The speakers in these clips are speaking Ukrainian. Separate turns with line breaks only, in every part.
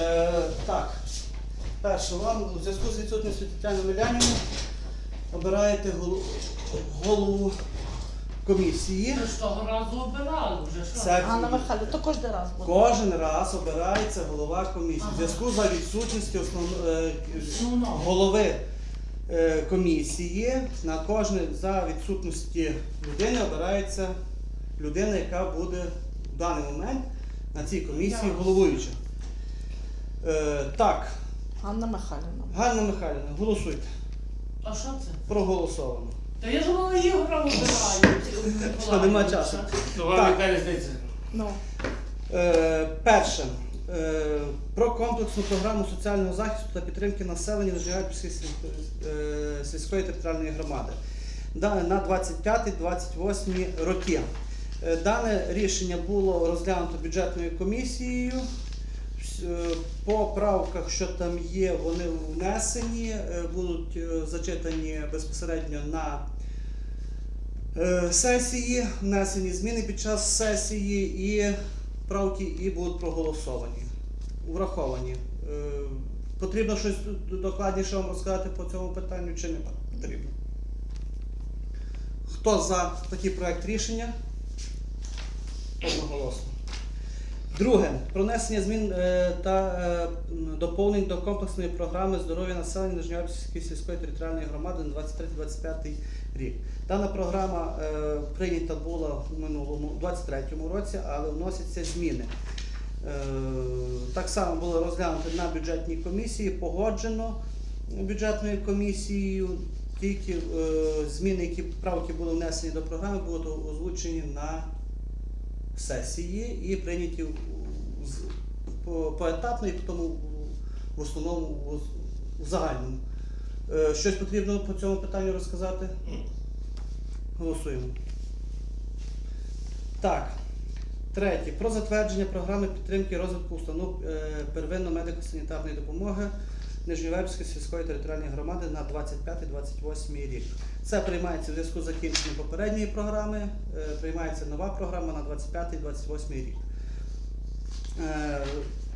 Е, так, перше, вам у зв'язку з відсутністю Тетяни Милянівни обираєте голу- голову комісії.
Ми ж того разу обирали вже, що?
Це
Ганна Михайлівна, то кожен раз буде.
кожен раз обирається голова комісії. У зв'язку за відсутністю основ... е,
Ну,
голови е, комісії на кожне за відсутності людини обирається людина, яка буде в даний момент на цій комісії головуюча. Е, так,
Ганна Михайлівна.
Ганна Михайлівна, голосуйте.
А що це?
Проголосовано.
Та я ж мала Ігора обираю.
Що, нема часу.
Ну,
То
Так.
яка різниця?
Ну,
Е, перше. Е, про комплексну програму соціального захисту та підтримки населення Нижньогальпільської сіль- е, сільської територіальної громади Да- на 25-28 роки. Е, Дане рішення було розглянуто бюджетною комісією. Е, По правках, що там є, вони внесені, е, будуть е, зачитані безпосередньо на сесії, внесені зміни під час сесії і правки і будуть проголосовані, враховані. Потрібно щось докладніше вам розказати по цьому питанню чи не потрібно? Хто за такий проект рішення? Одноголосно. Друге. Про внесення змін е, та е, доповнень до комплексної програми здоров'я населення Нижньоябської сільської територіальної громади на 23-25 рік. Дана програма е, прийнята була в минулому 23-му році, але вносяться зміни. Так само було розглянуто на бюджетній комісії, погоджено бюджетною комісією. Тільки зміни, які правки були внесені до програми, будуть озвучені на сесії і прийняті поетапно і тому в основному в- загальному. Е, Щось потрібно по цьому питанню розказати? Голосуємо. Так. Третє. Про затвердження програми підтримки розвитку установ е, первинної медико-санітарної допомоги Нижньовербської сільської територіальної громади на 25-28 рік. Це приймається в зв'язку з закінченням попередньої програми. е, Приймається нова програма на 25-28 рік. Е,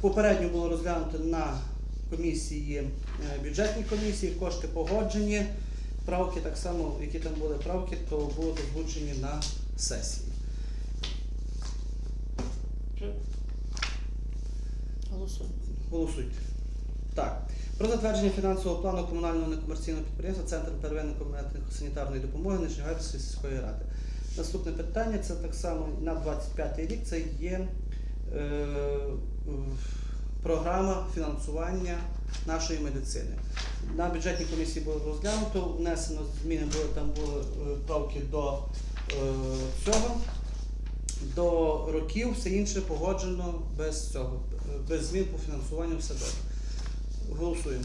Попередньо було розглянуто на комісії, е, бюджетній комісії, кошти погоджені. Правки так само, які там були правки, то будуть озвучені на сесії.
голосуємо.
Голосуйте. Так. Про затвердження фінансового плану комунального некомерційного підприємства Центр первинної санітарної допомоги Нижньогальської сільської ради. Наступне питання це так само на 25 рік. Це є е, програма фінансування нашої медицини. На бюджетній комісії було розглянуто, внесено зміни були там були е, правки до е, цього. До років все інше погоджено без цього, без змін по фінансуванню все добре. Голосуємо.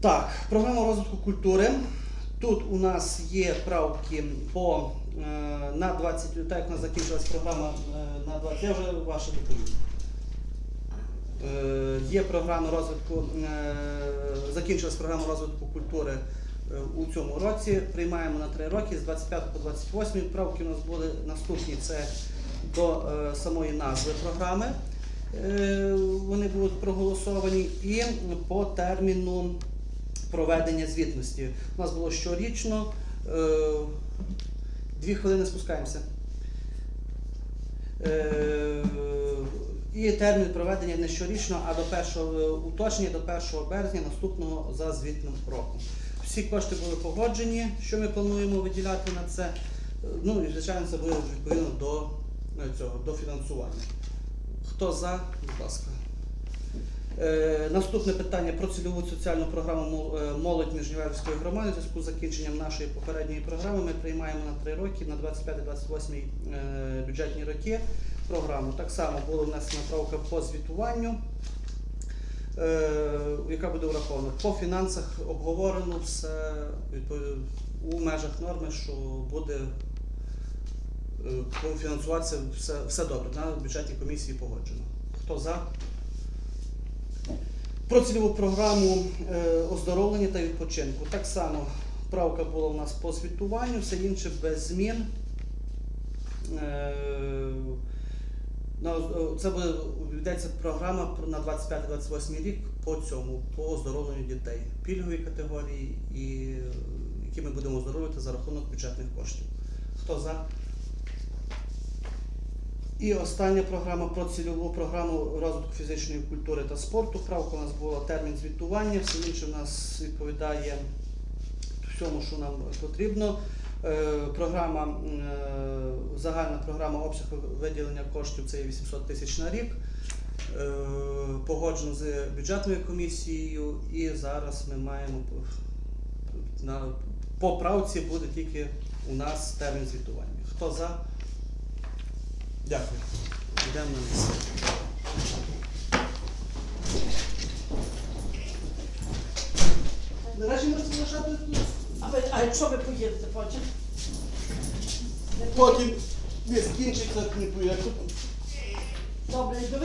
Так, програма розвитку культури. Тут у нас є правки по е, на 20, так як у нас закінчилась програма е, на 20, я вже ваше доповім. Е, є програма розвитку, закінчилась програма розвитку культури у цьому році. Приймаємо на 3 роки з 25 по 28. Правки у нас були наступні. Це до самої назви програми. Е, Вони будуть проголосовані і по терміну проведення звітності. У нас було щорічно. е, Дві хвилини спускаємося. Е, І термін проведення не щорічно, а до першого уточнення до 1 березня наступного за звітним роком. Всі кошти були погоджені, що ми плануємо виділяти на це. Ну і звичайно це буде відповідно до цього до фінансування. Хто за, будь ласка. Е, наступне питання про цільову соціальну програму е, молодь Міжнівельської громади. У зв'язку з закінченням нашої попередньої програми ми приймаємо на 3 роки, на 25-28 е, бюджетні роки програму. Так само була внесена правка по звітуванню, е, яка буде врахована. По фінансах обговорено все у межах норми, що буде фінансуватися все, все добре. На бюджетній комісії погоджено. Хто за? Про цільову програму е, оздоровлення та відпочинку. Так само правка була у нас по звітуванню, все інше без змін. Е, Це буде йдеться програма на 25-28 рік по цьому, по оздоровленню дітей. Пільгові категорії, і, е, які ми будемо оздоровлювати за рахунок бюджетних коштів. Хто за? І остання програма про цільову програму розвитку фізичної культури та спорту. Правка у нас була термін звітування, все інше в нас відповідає всьому, що нам потрібно. Е, Програма, е, загальна програма обсягу виділення коштів це 800 тисяч на рік. Е, Погоджено з бюджетною комісією, і зараз ми маємо на по правці буде тільки у нас термін звітування. Хто за? Дякую. Йдемо на місце. Наразі можете залишати тут.
А, ви, а якщо ви поїдете потім?
Потім не скінчиться, не поїду.
Добре, ви